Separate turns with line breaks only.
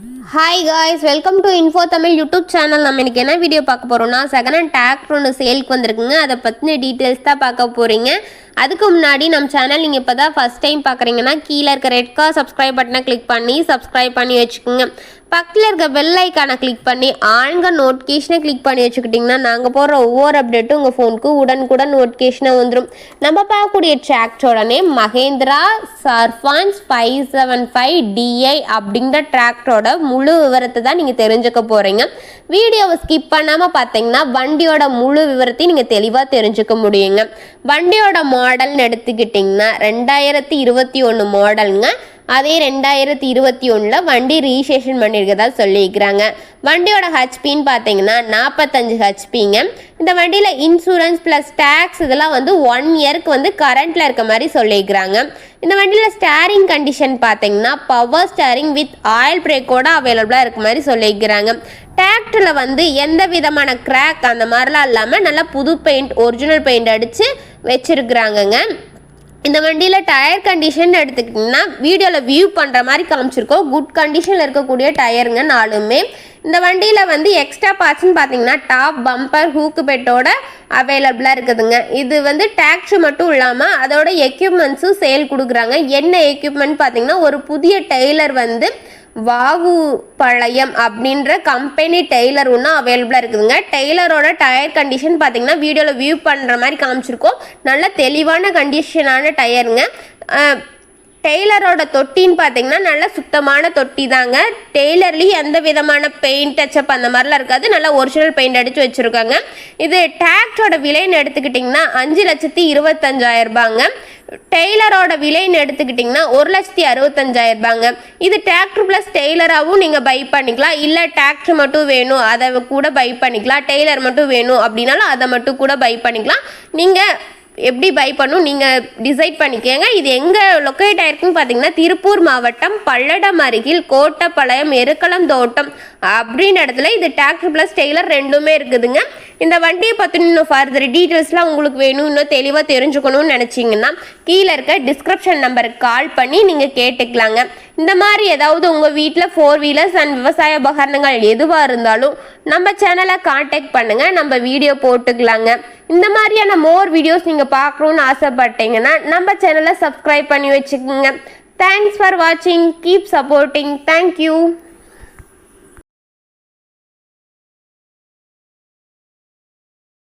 Hi guys welcome to info Tamil YouTube channel நம்ம இன்றைக்கி என்ன வீடியோ பார்க்க போகிறோம்னா செகண்ட் ஹேண்ட் டிராக்டர் ஒன்று சேலுக்கு வந்திருக்குங்க. அதை பற்றின டீட்டெயில்ஸ் தான் பார்க்க போகிறீங்க அதுக்கு முன்னாடி நம்ம சேனல் நீங்கள் இப்போ தான் ஃபஸ்ட் டைம் பார்க்குறீங்கன்னா கீழே இருக்க ரெட் கார் சப்ஸ்கிரைப் பட்டனை கிளிக் பண்ணி சப்ஸ்கிரைப் பண்ணி வச்சுக்கோங்க. பக்கத்தில் இருக்க பெல் ஐக்கானை கிளிக் பண்ணி ஆளுங்க நோட்டிஃபிகேஷனை கிளிக் பண்ணி வச்சுக்கிட்டிங்கன்னா நாங்கள் போடுற ஒவ்வொரு அப்டேட்டும் உங்கள் ஃபோனுக்கு உடனுக்குடன் நோட்டிஃபிகேஷனாக வந்துடும் நம்ம பார்க்கக்கூடிய டிராக்டரோட name Mahindra Sarpanch five seven five DI அப்படிங்கிற டிராக்டரோட முழு விவரத்தை தான் நீங்கள் தெரிஞ்சுக்க போகிறீங்க வீடியோவை ஸ்கிப் பண்ணாமல் பார்த்தீங்கன்னா வண்டியோட முழு விவரத்தையும் நீங்கள் தெளிவாக தெரிஞ்சுக்க முடியுங்க. வண்டியோட மாடல்னு எடுத்துக்கிட்டிங்கன்னா ரெண்டாயிரத்தி இருபத்தி ஒன்று மாடலுங்க அதே ரெண்டாயிரத்தி இருபத்தி ஒன்றில் வண்டி ரீசேஷன் பண்ணியிருக்கதா சொல்லியிருக்கிறாங்க. வண்டியோட ஹெச்பின்னு பார்த்தீங்கன்னா நாற்பத்தஞ்சு ஹெச்பிங்க இந்த வண்டியில் இன்சூரன்ஸ் ப்ளஸ் டேக்ஸ் இதெல்லாம் வந்து ஒன் இயருக்கு வந்து கரண்ட்டில் இருக்க மாதிரி சொல்லியிருக்கிறாங்க. இந்த வண்டியில் ஸ்டேரிங் கண்டிஷன் பார்த்தீங்கன்னா பவர் ஸ்டேரிங் வித் ஆயில் பிரேக்கோட அவைலபிளாக இருக்க மாதிரி சொல்லியிருக்கிறாங்க. டேக்டில் வந்து எந்த விதமான கிராக் அந்த மாதிரிலாம் இல்லாமல் நல்லா புது பெயிண்ட் ஒரிஜினல் பெயிண்ட் அடித்து வச்சுருக்குறாங்கங்க. இந்த வண்டியில் டயர் கண்டிஷன் எடுத்துக்கிட்டிங்கன்னா வீடியோவில் வியூ பண்ணுற மாதிரி காமிச்சிருக்கோம். குட் கண்டிஷனில் இருக்கக்கூடிய டயருங்க நாலுமே. இந்த வண்டியில் வந்து எக்ஸ்ட்ரா பார்ட்ஸ்னு பார்த்தீங்கன்னா டாப் பம்பர் ஹூக்கு பெட்டோட அவைலபிளாக இருக்குதுங்க. இது வந்து டேக்ஸு மட்டும் இல்லாமல் அதோட எக்யூப்மெண்ட்ஸும் சேல் கொடுக்குறாங்க. என்ன எக்யூப்மெண்ட் பார்த்தீங்கன்னா ஒரு புதிய டெய்லர் வந்து வாவு பழையம் அப்படின்ற கம்பெனி டெய்லர் ஒன்றும் அவைலபிளாக இருக்குதுங்க. டெய்லரோட டயர் கண்டிஷன் பார்த்தீங்கன்னா வீடியோவில் வியூ பண்ணுற மாதிரி காமிச்சிருக்கோம். நல்ல தெளிவான கண்டிஷனான டயருங்க டெய்லரோட தொட்டின்னு பார்த்தீங்கன்னா நல்ல சுத்தமான தொட்டி தாங்க. டெய்லர்லேயும் எந்த விதமான பெயிண்ட் டச்சப் அந்த மாதிரிலாம் இருக்காது. நல்லா ஒரிஜினல் பெயிண்ட் அடித்து வச்சுருக்காங்க. இது டேக்டோட விலைன்னு எடுத்துக்கிட்டிங்கன்னா அஞ்சு லட்சத்தி இருபத்தஞ்சாயிரம் ரூபாங்க. டெய்லரோட விலைன்னு எடுத்துக்கிட்டிங்கன்னா ஒரு லட்சத்தி அறுபத்தஞ்சாயிரம் ரூபாங்க. இது டிராக்டர் ப்ளஸ் டெய்லராகவும் நீங்கள் பை பண்ணிக்கலாம். இல்லை டிராக்டர் மட்டும் வேணும் அதை கூட பை பண்ணிக்கலாம். டெய்லர் மட்டும் வேணும் அப்படின்னாலும் அதை மட்டும் கூட பை பண்ணிக்கலாம். நீங்கள் எப்படி பை பண்ணும் நீங்கள் டிசைட் பண்ணிக்கோங்க. இது எங்கே லொக்கேட் ஆயிருக்குன்னு பார்த்தீங்கன்னா திருப்பூர் மாவட்டம் பல்லடம் அருகில் கோட்டப்பாளையம் எருக்களம் தோட்டம் அப்படின்ற இடத்துல இது டிராக்டர் ப்ளஸ் டெய்லர் ரெண்டுமே இருக்குதுங்க. இந்த வண்டியை பற்றின இன்னும் ஃபர்தர் டீட்டெயில்ஸ்லாம் உங்களுக்கு வேணும் இன்னும் தெளிவாக தெரிஞ்சுக்கணும்னு நினச்சிங்கன்னா கீழே இருக்க டிஸ்கிரிப்ஷன் நம்பருக்கு கால் பண்ணி நீங்கள் கேட்டுக்கலாங்க. இந்த மாதிரி ஏதாவது உங்கள் வீட்டில் ஃபோர் வீலர்ஸ் அண்ட் விவசாய உபகரணங்கள் எதுவாக இருந்தாலும் நம்ம சேனலை காண்டாக்ட் பண்ணுங்கள் நம்ம வீடியோ போட்டுக்கலாங்க. இந்த மாதிரியான மோர் வீடியோஸ் நீங்கள் பார்க்கணுன்னு ஆசைப்பட்டீங்கன்னா நம்ம சேனலை சப்ஸ்கிரைப் பண்ணி வச்சுக்கோங்க. தேங்க்ஸ் ஃபார் வாட்சிங் கீப் சப்போர்ட்டிங் தேங்க்யூ